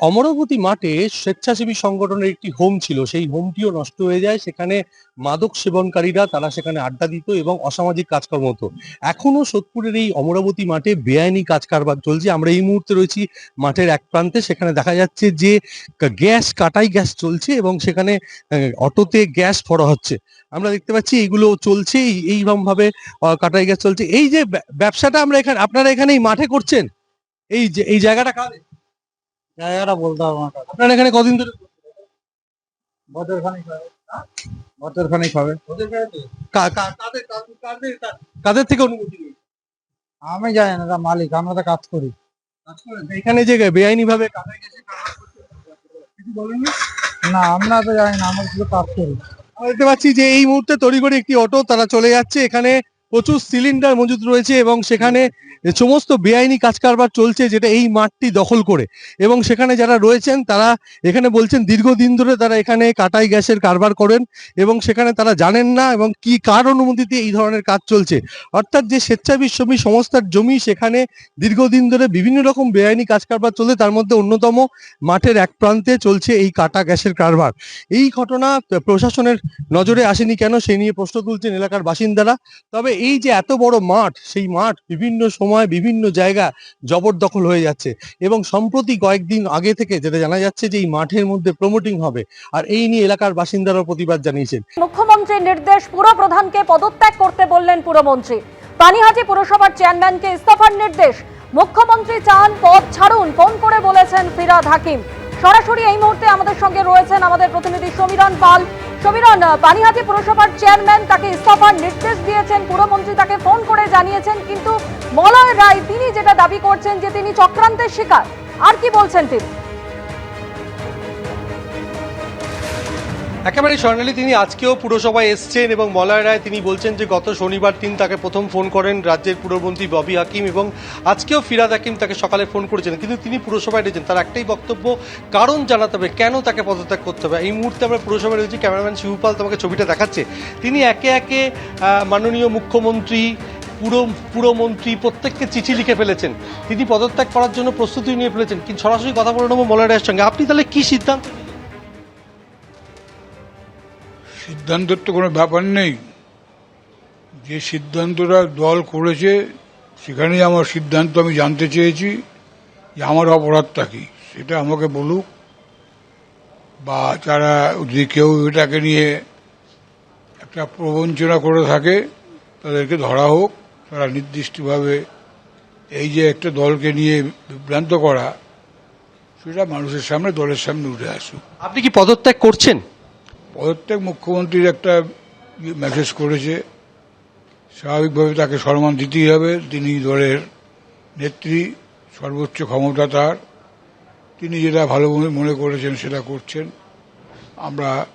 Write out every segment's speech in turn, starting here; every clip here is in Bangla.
অমরাবতী মাঠে স্বেচ্ছাসেবী সংগঠনের একটি হোম ছিল। সেই হোমটিও নষ্ট হয়ে যায়। সেখানে মাদক সেবনকারীরা তারা সেখানে আড্ডা দিত এবং অসামাজিক কাজকর্ম হতো। এখনও সোদপুরের এই অমরাবতী মাঠে বেআইনি কাজ কারবার চলছে। আমরা এই মুহূর্তে রয়েছি মাঠের এক প্রান্তে। সেখানে দেখা যাচ্ছে যে গ্যাস কাটাই গ্যাস চলছে এবং সেখানে অটোতে গ্যাস ভরা হচ্ছে। আমরা দেখতে পাচ্ছি এইগুলো চলছে। এই- এইরকম ভাবে কাটাই গ্যাস চলছে। এই যে ব্যবসাটা আমরা এখানে, আপনারা এখানে এই মাঠে করছেন? এই যে, এই জায়গাটা কাদের জায়গাটা বলতে হবে না আপনারা এখানে কদিন ধরে বছর খানিক হবে। বছর খানিক হবে। কা- কা- কাদের থেকে অনুমতি আমি জানি না তা মালিক আমরা তো কাজ করি? এখানে যে বেআইনি ভাবে না? আমরা তো জানি না আমরা শুধু কাজ করি। দেখতে পাচ্ছি যে এই মুহূর্তে তড়িঘড়ি একটি অটো তারা চলে যাচ্ছে। এখানে প্রচুর সিলিন্ডার মজুদ রয়েছে এবং সেখানে সমস্ত বেআইনি কাজ কারবার চলছে যেটা এই মাঠটি দখল করে। এবং সেখানে যারা রয়েছেন তারা এখানে বলছেন দীর্ঘদিন ধরে তারা এখানে কাটাই গ্যাসের কারবার করেন এবং সেখানে তারা জানেন না এবং কি কার অনুমতিতে এই ধরনের কাজ চলছে। অর্থাৎ যে স্বেচ্ছাবী শ্রমিক সংস্থার জমি সেখানে দীর্ঘদিন ধরে বিভিন্ন রকম বেআইনি কাজ কারবার চলছে, তার মধ্যে অন্যতম মাঠের এক প্রান্তে চলছে এই কাটা গ্যাসের কারবার। এই ঘটনা প্রশাসনের নজরে আসেনি কেন সেই নিয়ে প্রশ্ন তুলছেন এলাকার বাসিন্দারা। তবে এই যে এত বড় মাঠ, সেই মাঠ বিভিন্ন সময় বিভিন্ন জায়গা জবরদখল হয়ে যাচ্ছে এবং সম্প্রতি কয়েকদিন আগে থেকে যেটা জানা যাচ্ছে যে এই মাঠের মধ্যে প্রমোটিং হবে। আর এই নিয়ে এলাকার বাসিন্দারাও প্রতিবাদ জানিয়েছেন। মুখ্যমন্ত্রীর নির্দেশ, পুর প্রধানকে পদত্যাগ করতে বললেন পুরমন্ত্রী। পানিহাটি পুরসভার চেয়ারম্যানকে ইস্তফার নির্দেশ। মুখ্যমন্ত্রী চান পদ ছাড়ুন, ফোন করে বলেছেন ফিরাদ হাকিম। সরাসরি এই মুহূর্তে আমাদের সঙ্গে রয়েছেন আমাদের প্রতিনিধি সমীরণ পাল। সমীরণ পানিহাটি পুরসভার চেয়ারম্যান তাকে ইস্তফার নির্দেশ দিয়েছেন। পুরমন্ত্রী তাকে ফোন করে জানিয়েছেন, কিন্তু মলয় রায়, তিনি যেটা দাবি করছেন যে তিনি চক্রান্তের শিকার। আর কি বলছেন তিনি? একেবারে স্বর্ণালী, তিনি আজকেও পুরসভায় এসছেন এবং মলয় রায় তিনি বলছেন যে গত শনিবার দিন তাকে প্রথম ফোন করেন রাজ্যের পুরমন্ত্রী ববি হাকিম এবং আজকেও ফিরাদ হাকিম তাকে সকালে ফোন করেছেন কিন্তু তিনি পুরসভায় রয়েছেন, তার একটাই বক্তব্য, কারণ জানাতে হবে, কেন তাকে পদত্যাগ করতে হবে? এই মুহূর্তে আমরা পুরসভায় রয়েছি, ক্যামেরাম্যান শিবপাল তোমাকে ছবিটা দেখাচ্ছে। তিনি একে একে মাননীয় মুখ্যমন্ত্রী পুরো পুরমন্ত্রী প্রত্যেককে চিঠি লিখে ফেলেছেন। তিনি পদত্যাগ করার জন্য প্রস্তুতি নিয়ে ফেলেছেন। কিন্তু সরাসরি কথা বলে নেব মলয় রায়ের সঙ্গে। আপনি তাহলে কি সিদ্ধান্ত? সিদ্ধান্তের তো কোনো ব্যাপার নেই। যে সিদ্ধান্তটা দল করেছে, সেখানেই আমার সিদ্ধান্ত আমি জানতে চেয়েছি যে আমার অপরাধটা কি। সেটা আমাকে বলুক। বা যারা যদি কেউ এটাকে নিয়ে একটা প্রবঞ্চনা করে থাকে, তাদেরকে ধরা হোক। তারা নির্দিষ্টভাবে এই যে একটা দলকে নিয়ে বিভ্রান্ত করা, সেটা মানুষের সামনে, দলের সামনে উঠে আসুক। আপনি কি পদত্যাগ করছেন? পদত্যাগ মুখ্যমন্ত্রীর একটা মেসেজ করেছে। স্বাভাবিকভাবে তাকে সম্মান দিতেই হবে। তিনি দলের নেত্রী সর্বোচ্চ ক্ষমতা তার। তিনি যেটা ভালো মনে- করেছেন সেটা করছেন। আমরা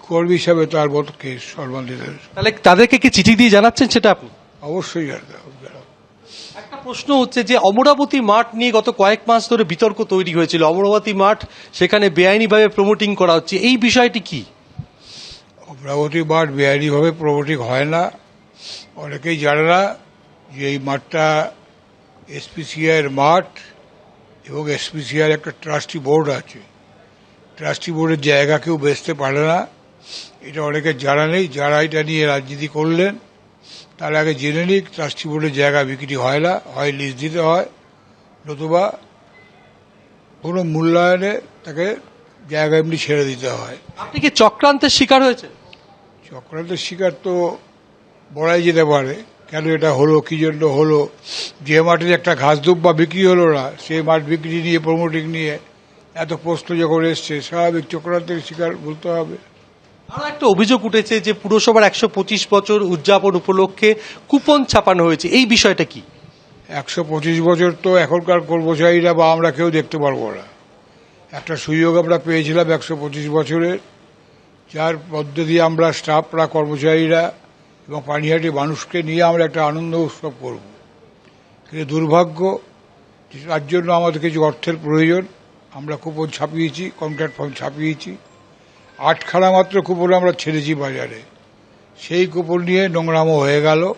কর্মী হিসাবে তার পক্ষে সম্মান দিতে তাহলে তাদেরকে কি চিঠি দিয়ে জানাচ্ছেন সেটা আপনি? অবশ্যই। একটা প্রশ্ন হচ্ছে যে অমরাবতী মাঠ নিয়ে গত কয়েক মাস ধরে বিতর্ক তৈরি হয়েছিল। অমরাবতী মাঠ সেখানে বেআইনিভাবে প্রমোটিং করা হচ্ছে। এই বিষয়টি কি? মাঠ বেআইনিভাবে প্রবর্তিক হয় না। অনেকেই জানে না যে এই মাঠটা এসপিসিআইয়ের মাঠ এবং এসপিসিআইয়ের একটা ট্রাস্টি বোর্ড আছে। ট্রাস্টি বোর্ডের জায়গা কেউ বেচতে পারে না। এটা অনেকে জানা নেই। যারা এটা নিয়ে রাজনীতি করলেন, তারা আগে জেনে নিক, ট্রাস্টি বোর্ডের জায়গা বিক্রি হয় না, হয় লিজ দিতে হয়, নতুবা কোনো মূল্যায়নে তাকে জায়গা এমনি ছেড়ে দিতে হয়। আপনি কি চক্রান্তের শিকার হয়েছে চক্রান্তের শিকার তো বলাই যেতে পারে। কেন এটা হলো কি জন্য হলো? যে মাঠের একটা ঘাস দুব্বা বিক্রি হলো না সেই মাঠ বিক্রি নিয়ে প্রমোটিং নিয়ে এত প্রশ্ন যখন এসছে স্বাভাবিক চক্রান্তের শিকার বলতে হবে। আরও একটা অভিযোগ উঠেছে যে পুরসভার একশো পঁচিশ বছর উদযাপন উপলক্ষে কুপন ছাপানো হয়েছে। এই বিষয়টা কি? একশো পঁচিশ বছর তো এখনকার কর্মচারীরা বা আমরা কেউ দেখতে পারব না। একটা সুযোগ আমরা পেয়েছিলাম একশো পঁচিশ বছরের। যার মধ্যে দিয়ে আমরা স্টাফরা কর্মচারীরা এবং পানিহাটি মানুষকে নিয়ে আমরা একটা আনন্দ উৎসব করব। কিন্তু দুর্ভাগ্য তার জন্য আমাদের কিছু অর্থের প্রয়োজন। আমরা কুপন ছাপিয়েছি কন্ট্রাক্ট ফর্ম ছাপিয়েছি। আটখানা মাত্র কুপন আমরা ছেড়েছি বাজারে। সেই কুপন নিয়ে নোংরামো হয়ে গেল।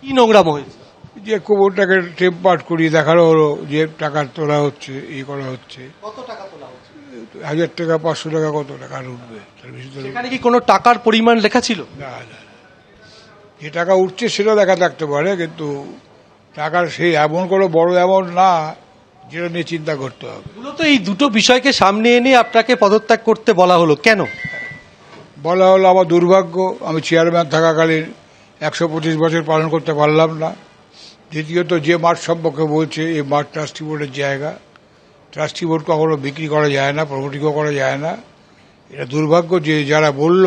কি নোংরাম হয়েছে? যে কুকুরটাকে টেম্পার্ট করিয়ে দেখানো হলো যে টাকা তোলা হচ্ছে ই করা হচ্ছে কত টাকা তোলা হচ্ছে হাজার টাকা পাঁচশো টাকা কত টাকা আর উঠবে? তার বেশি তো সেখানে কি কোনো টাকার পরিমাণ লেখা ছিল? না না। যে টাকা উঠছে সেটা দেখা থাকতে পারে কিন্তু টাকার সেই এমন কোনো বড় অ্যামাউন্ট না যেটা নিয়ে চিন্তা করতে হবে। মূলত এই দুটো বিষয়কে সামনে এনে আপনাকে পদত্যাগ করতে বলা হলো। কেন? বলা হলো আমার দুর্ভাগ্য আমি চেয়ারম্যান থাকাকালীন একশো পঁচিশ বছর পালন করতে পারলাম না। দ্বিতীয়ত যে মাঠ সম্পর্কে বলছে এই মাঠ ট্রাস্টি বোর্ডের জায়গা। ট্রাস্টি বোর্ড কখনো বিক্রি করা যায় না প্রমোটিংও করা যায় না। এটা দুর্ভাগ্য যে যারা বলল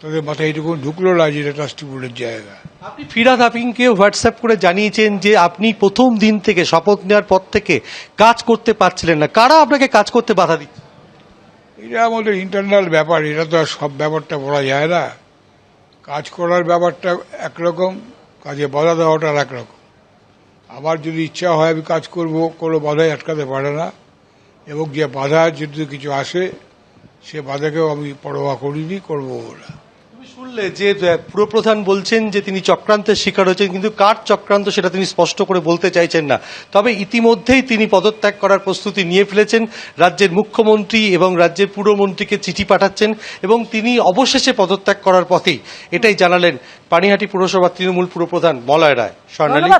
তাদের মাথায় এইটুকু ঢুকলো না যে এটা ট্রাস্টি বোর্ডের জায়গা। আপনি ফিরাদ হাকিমকে হোয়াটসঅ্যাপ করে জানিয়েছেন যে আপনি প্রথম দিন থেকে শপথ নেওয়ার পর থেকে কাজ করতে পারছিলেন না। কারা আপনাকে কাজ করতে বাধা দিচ্ছে এটা আমাদের ইন্টারনাল ব্যাপার এটা তো আর সব ব্যাপারটা বলা যায় না। কাজ করার ব্যাপারটা একরকম কাজে বাধা দেওয়াটা আর একরকম আমার যদি ইচ্ছা হয় আমি কাজ করব কোনো বাধাই আটকাতে পারে না। এবং যে বাধা যদি কিছু আসে সে বাধাকেও আমি পরোয়া করিনি করব না। তুমি শুনলে যে পুরপ্রধান বলছেন যে তিনি চক্রান্তের শিকার হয়েছেন কিন্তু কার চক্রান্ত সেটা তিনি স্পষ্ট করে বলতে চাইছেন না। তবে ইতিমধ্যেই তিনি পদত্যাগ করার প্রস্তুতি নিয়ে ফেলেছেন। রাজ্যের মুখ্যমন্ত্রী এবং রাজ্যের পুরমন্ত্রীকে চিঠি পাঠাচ্ছেন এবং তিনি অবশেষে পদত্যাগ করার পথেই এটাই জানালেন পানিহাটি পুরসভার তৃণমূল পুরপ্রধান মলয় রায় স্বর্ণালী।